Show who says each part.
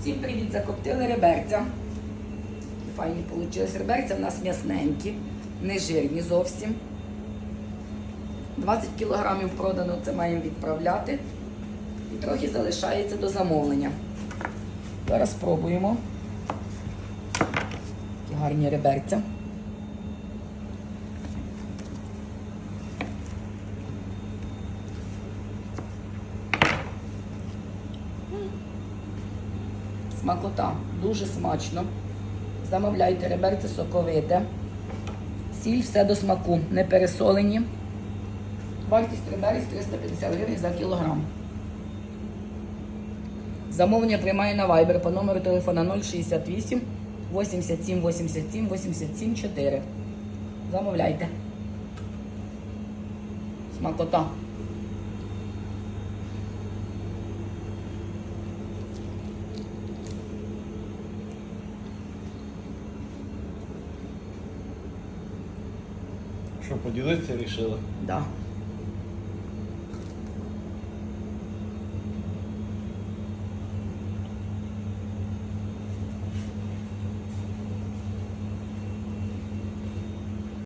Speaker 1: Всім привіт, закоптили реберця. Файні вийшли реберця, в нас м'ясненькі, не жирні зовсім. 20 кілограмів продано, це маємо відправляти. І трохи залишається до замовлення. Зараз спробуємо. Такі гарні реберця. Смакота, дуже смачно. Замовляйте реберце соковите. Сіль все до смаку, не пересолені. Вартість реберець 350 гривень за кілограм. Замовлення приймає на Viber по номеру телефона 068 87 87 87 4. Замовляйте. Смакота.
Speaker 2: Що, поділитися рішили?
Speaker 1: Да.